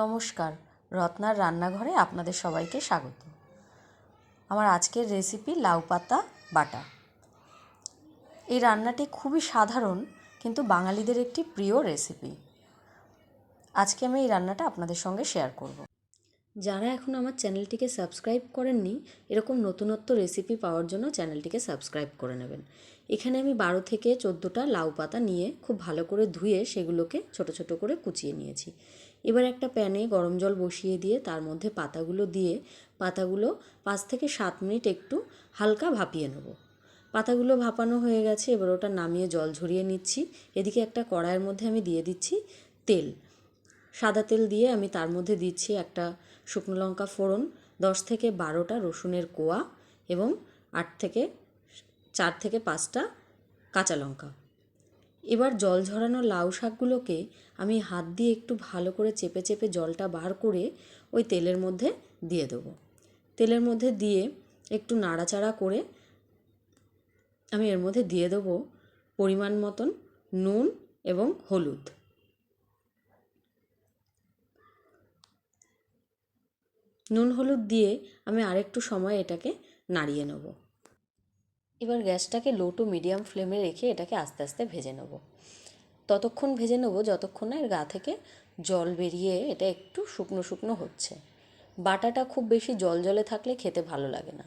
নমস্কার, রত্নার রান্নাঘরে আপনাদের সবাইকে স্বাগত। আমার আজকের রেসিপি লাউ পাতা, বাটা। এই রান্নাটি খুবই সাধারণ, কিন্তু বাঙালিদের একটি প্রিয় রেসিপি আজকে আমি এই রান্নাটা আপনাদের সঙ্গে শেয়ার করব। যারা এখন আমার চ্যানেলটিকে সাবস্ক্রাইব করেননি, এরকম নতুনত্ব রেসিপি পাওয়ার জন্য চ্যানেলটিকে সাবস্ক্রাইব করে নেবেন। এখানে আমি বারো থেকে চোদ্দোটা লাউ পাতা নিয়ে খুব ভালো করে ধুয়ে সেগুলোকে ছোট ছোট করে কুচিয়ে নিয়েছি। এবার একটা প্যানে গরম জল বসিয়ে দিয়ে তার মধ্যে পাতাগুলো দিয়ে পাতাগুলো পাঁচ থেকে সাত মিনিট একটু হালকা ভাপিয়ে নেব। পাতাগুলো ভাপানো হয়ে গেছে, এবার ওটা নামিয়ে জল ঝরিয়ে নিচ্ছি। এদিকে একটা কড়াইয়ের মধ্যে আমি দিয়ে দিচ্ছি তেল। সাদা তেল দিয়ে আমি তার মধ্যে দিচ্ছি একটা শুকনো লঙ্কা ফোড়ন, দশ থেকে বারোটা রসুনের কোয়া এবং আট থেকে চার থেকে পাঁচটা কাঁচা লঙ্কা। এবার জল ঝরানো লাউ শাকগুলোকে আমি হাত দিয়ে একটু ভালো করে চেপে চেপে জলটা বার করে ওই তেলের মধ্যে দিয়ে দেবো। তেলের মধ্যে দিয়ে একটু নাড়াচাড়া করে আমি এর মধ্যে দিয়ে দেবো পরিমাণ মতন নুন এবং হলুদ। নুন হলুদ দিয়ে আমি আরেকটু সময় এটাকে নাড়িয়ে নেব। এবার গ্যাসটাকে লো টু মিডিয়াম ফ্লেমে রেখে এটাকে আস্তে আস্তে ভেজে নেব। ততক্ষণ ভেজে নেব, যতক্ষণ না এর গা থেকে জল বেরিয়ে এটা একটু শুকনো শুকনো হচ্ছে। বাটাটা খুব বেশি জল জলে থাকলে খেতে ভালো লাগে না।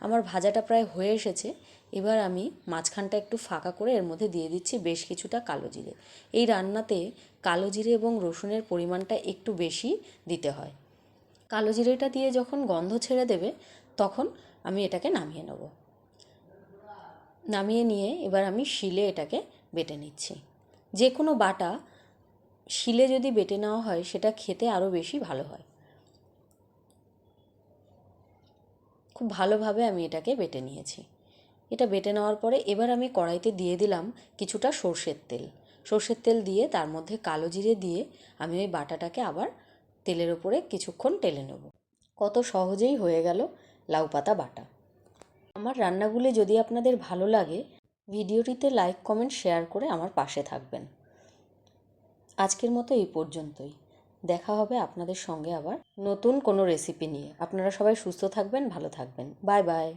আমার ভাজাটা প্রায় হয়ে এসেছে, এবার আমি মাঝখানটা একটু ফাঁকা করে এর মধ্যে দিয়ে দিচ্ছি বেশ কিছুটা কালো জিরে। এই রান্নাতে কালো জিরে এবং রসুনের পরিমাণটা একটু বেশি দিতে হয়। কালো জিরেটা দিয়ে যখন গন্ধ ছেড়ে দেবে, তখন আমি এটাকে নামিয়ে নেব। নামিয়ে নিয়ে এবার আমি শিলে এটাকে বেটে নিচ্ছি। যে কোনো বাটা শিলে যদি বেটে নেওয়া হয়, সেটা খেতে আরও বেশি ভালো হয়। খুব ভালোভাবে আমি এটাকে বেটে নিয়েছি। এটা বেটে নেওয়ার পরে এবার আমি কড়াইতে দিয়ে দিলাম কিছুটা সর্ষের তেল। সর্ষের তেল দিয়ে তার মধ্যে কালো জিরে দিয়ে আমি ওই বাটাটাকে আবার তেলের ওপরে কিছুক্ষণ টেলে নেব। কত সহজেই হয়ে গেল লাউ পাতা বাটা। আমার রান্নাগুলি যদি আপনাদের ভালো লাগে, ভিডিওটিতে লাইক, কমেন্ট, শেয়ার করে আমার পাশে থাকবেন। আজকের মতো এই পর্যন্তই। দেখা হবে আপনাদের সঙ্গে আবার নতুন কোনো রেসিপি নিয়ে। আপনারা সবাই সুস্থ থাকবেন, ভালো থাকবেন। Bye bye.